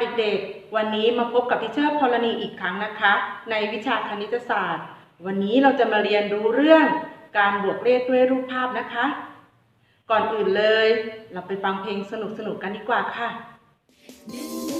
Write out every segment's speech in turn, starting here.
เด็กๆ วันนี้มาพบกับทิเชอร์พลนีอีกครั้งนะคะ ในวิชาคณิตศาสตร์ วันนี้เราจะมาเรียนรู้เรื่องการบวกเลขด้วยรูปภาพนะคะ ก่อนอื่นเลย เราไปฟังเพลงสนุกๆกันดีกว่าค่ะ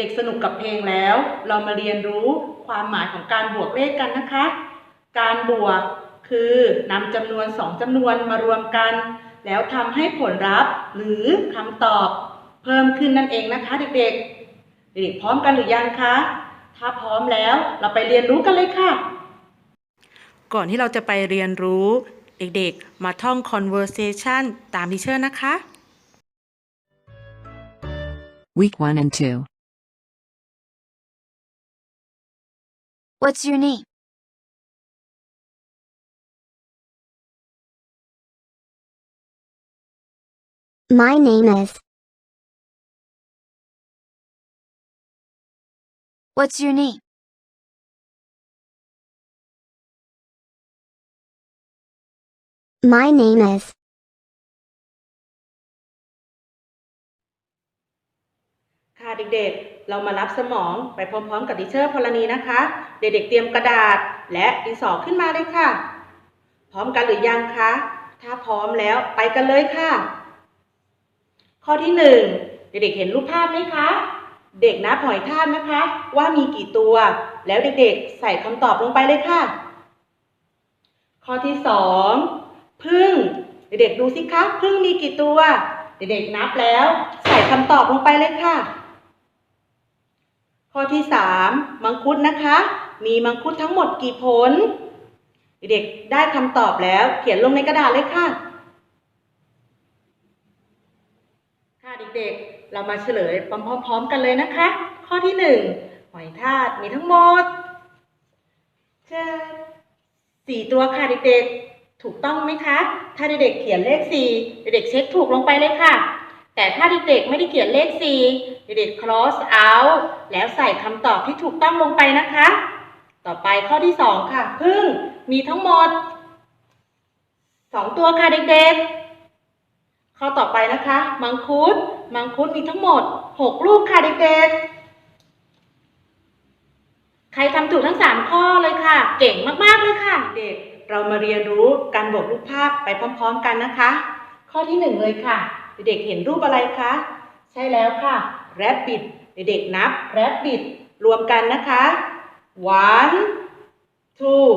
ด็กๆสนุกกับเพลงแล้ว เรามาเรียนรู้ความหมายของการบวกเลขกันนะคะ การบวกคือนำจำนวนสองจำนวนมารวมกัน แล้วทำให้ผลลัพธ์หรือคำตอบเพิ่มขึ้นนั่นเองนะคะเด็กๆ เด็กๆพร้อมกันหรือยังคะ ถ้าพร้อมแล้วเราไปเรียนรู้กันเลยค่ะ ก่อนที่เราจะไปเรียนรู้ เด็กๆ มาท่อง conversation ตามทิเชอร์นะคะ Week 1 and 2. What's your name? My name is. What's your name? My name is. ค่ะ เรามารับสมองไปพร้อมๆ กับดิเชอร์พลนีนะคะ เด็กๆเตรียมกระดาษและดินสอขึ้นมาเลยค่ะ พร้อมกันหรือยังคะ ถ้าพร้อมแล้วไปกันเลยค่ะ ข้อที่หนึ่งเด็กๆเห็นรูปภาพไหมคะ เด็กนับหอยทากนะคะ ว่ามีกี่ตัว แล้วเด็กๆใส่คำตอบลงไปเลยค่ะ ข้อที่สองพึ่งเด็กๆดูสิคะพึ่งมีกี่ตัว เด็กๆนับแล้ว ใส่คำตอบลงไปเลยค่ะ ข้อที่สามมังคุดนะคะ มีมังคุดทั้งหมดกี่ผล เด็กๆได้คำตอบแล้วเขียนลงในกระดาษเลยค่ะ ค่ะเด็กๆ เรามาเฉลยพร้อมๆกันเลยนะคะ ข้อที่หนึ่งหอยทากมีทั้งหมดเจสี่ตัวค่ะเด็กๆ ถูกต้องไหมคะ ถ้าเด็กๆเขียนเลขสี่เด็กๆเช็คถูกลงไปเลยค่ะ แต่ถ้าเด็กๆไม่ได้เขียนเลขสี่เด็กๆ cross out แล้วใส่คำตอบที่ถูกต้องลงไปนะคะ ต่อไปข้อที่สองค่ะ พึ่งมีทั้งหมดสองตัวค่ะเด็กๆ ข้อต่อไปนะคะ มังคุด มังคุดมีทั้งหมดหกลูกค่ะเด็กๆ ใครทำถูกทั้งสามข้อเลยค่ะ เก่งมากๆเลยค่ะ เด็ก เรามาเรียนรู้การบวกรูปภาพไปพร้อม ๆ กันนะคะ ข้อที่หนึ่งเลยค่ะ เด็กๆเห็นรูปอะไรคะ ใช่แล้วค่ะ rabbit เด็กๆนับ rabbit รวมกันนะคะ one two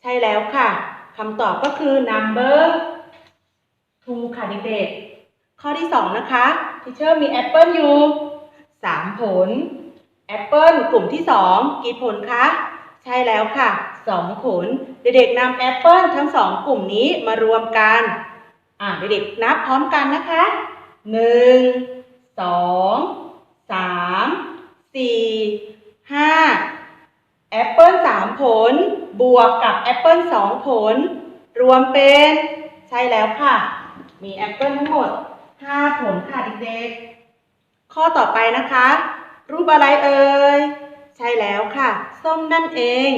ใช่แล้วค่ะคำตอบก็คือ number two ค่ะเด็กๆข้อที่สองนะคะทิเชอร์มีแอปเปิลอยู่สามผลแอปเปิลกลุ่มที่สองกี่ผลคะใช่แล้วค่ะสองผล เด็กๆนำแอปเปิลทั้งสองกลุ่มนี้มารวมกัน อ่าเด็กๆนับพร้อมกันนะคะหนึ่งสองสามสี่ห้าแอปเปิลสามผล บวกกับแอปเปิลสองผล รวมเป็นใช่แล้วค่ะ มีแอปเปิลทั้งหมดห้าผลค่ะเด็กๆข้อต่อไปนะคะ รูปอะไรเอ่ยใช่แล้วค่ะ ส้มนั่นเอง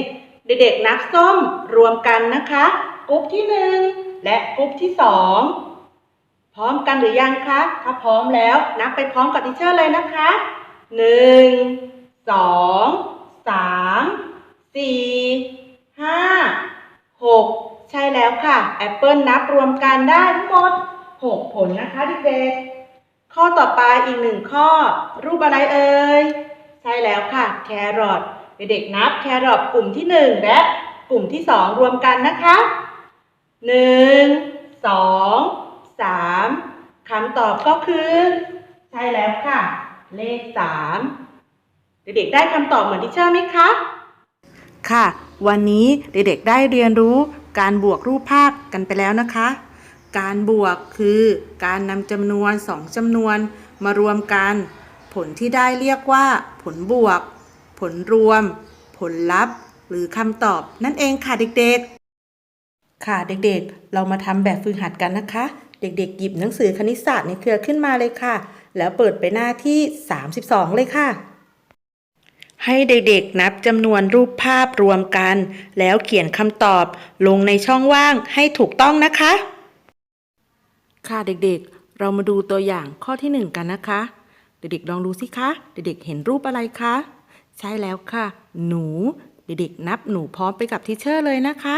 เด็กๆนับส้มรวมกันนะคะกรุ๊ปที่หนึ่ง และกรุ๊ปที่สองพร้อมกันหรือยังคะ ถ้าพร้อมแล้ว นับไปพร้อมกับทิเชอร์เลยนะคะหนึ่งสองสามสี่ห้าหกใช่แล้วค่ะแอปเปิลนับรวมกันได้ทั้งหมดหกผลนะคะเด็กๆข้อต่อไปอีกหนึ่งข้อ รูปอะไรเอ่ย ใช่แล้วค่ะ แครอทเด็กๆนับแครอทกลุ่มที่หนึ่งและกลุ่มที่สองรวมกันนะคะ หนึ่งสองสามคำตอบก็คือ ใช่แล้วค่ะ เลขสามเด็กๆได้คำตอบเหมือนที่เชื่อไหมคะ ค่ะ วันนี้เด็กๆได้เรียนรู้การบวกรูปภาพกันไปแล้วนะคะ การบวกคือการนำจำนวนสองจำนวนมารวมกัน ผลที่ได้เรียกว่า ผลบวก ผลรวม ผลลัพธ์ หรือคำตอบนั่นเองค่ะเด็กๆ ค่ะเด็กๆ เรามาทำแบบฝึกหัดกันนะคะ เด็กๆ หยิบหนังสือคณิตศาสตร์ในเครือขึ้นมาเลยค่ะ แล้วเปิดไปหน้าที่ 32 เลยค่ะ ให้เด็กๆ นับจำนวนรูปภาพรวมกัน แล้วเขียนคำตอบลงในช่องว่างให้ถูกต้องนะคะ ค่ะเด็กๆ เรามาดูตัวอย่างข้อที่ 1 กันนะคะ เด็กๆ ลองดูสิคะ เด็กๆ เห็นรูปอะไรคะ ใช่แล้วค่ะ หนู เด็กๆ นับหนูพร้อมไปกับทิเชอร์เลยนะคะ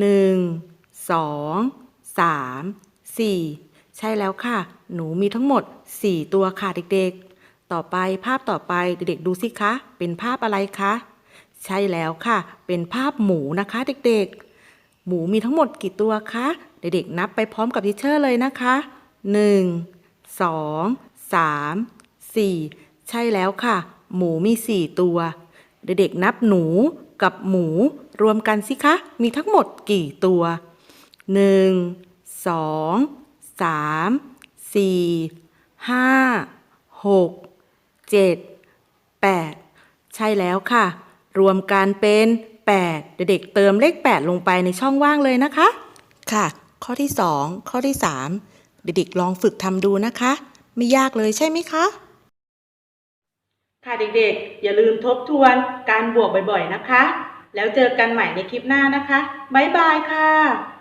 1 2 3 4ใช่แล้วค่ะ หนูมีทั้งหมด 4 ตัวค่ะเด็กๆ ต่อไปภาพต่อไปเด็กๆดูสิคะ เป็นภาพอะไรคะ ใช่แล้วค่ะ เป็นภาพหมูนะคะเด็กๆ หมูมีทั้งหมดกี่ตัวคะ เด็กๆนับไปพร้อมกับทิเชอร์เลยนะคะ 1 2 3 4 ใช่แล้วค่ะ หมูมี 4 ตัว เด็กๆนับหนูกับหมู รวมกันสิคะ มีทั้งหมดกี่ตัว 1 2 3 4 5 6 7 8 ใช่แล้วค่ะ รวมกันเป็น 8 เด็กๆเติมเลข 8 ลงไปในช่องว่างเลยนะคะ ค่ะ ข้อที่ 2 ข้อที่ 3 เด็กๆลองฝึกทำดูนะคะ ไม่ยากเลยใช่ไหมคะค่ะเด็กๆ อย่าลืมทบทวนการบวกบ่อยๆนะคะ แล้วเจอกันใหม่ในคลิปหน้านะคะ บ๊ายบายค่ะ